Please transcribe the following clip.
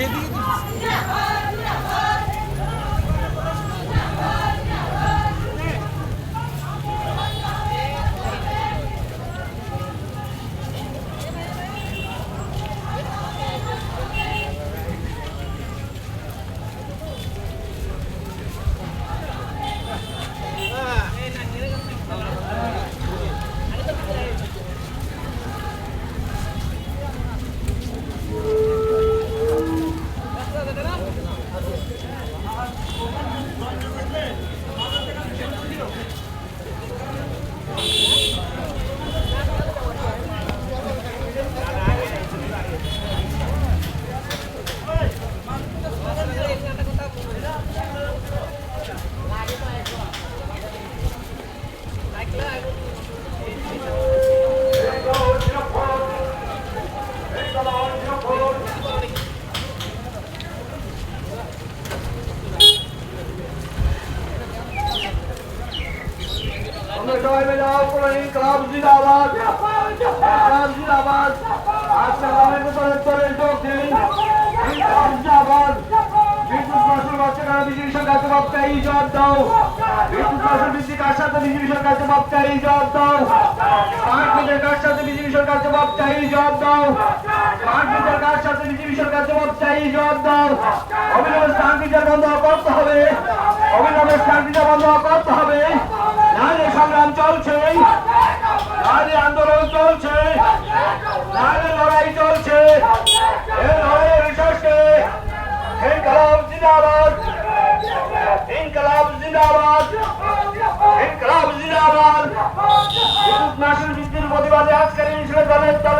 Bebida. আমরা সবাই মিলে অপরাধী ক্লাব জিন্দাবাদ ক্লাব জিন্দাবাদ আমাদের ভিতরে তরে যোগ দিন ক্লাব জিন্দাবাদ বিদ্যুৎ মাসুল বাচ্চারা বিজেপি সরকার জবাব চাই জবাব দাও বিদ্যুৎ মাসুল বৃদ্ধি কার সাথে বিজেপি সরকার জবাব চাই জবাব দাও স্মার্ট মিটার কার সাথে বিজেপি সরকার জবাব চাই জবাব দাও স্মার্ট মিটার কার সাথে বিজেপি সরকার জবাব চাই জবাব দাও অবিলম্বে স্মার্ট মিটার বন্ধ করতে হবে অবিলম্বে স্মার্ট মিটার বন্ধ করতে হবে চলছে। নারী লড়াই চলছে। এই লড়াইয়ের শেষে ইনকলাব জিন্দাবাদ। ইনকলাব জিন্দাবাদ। ইনকলাব জিন্দাবাদ। বিদ্যুৎ নাশের বৃদ্ধির প্রতিবাদে আজকের ইনসুলের দলের দলের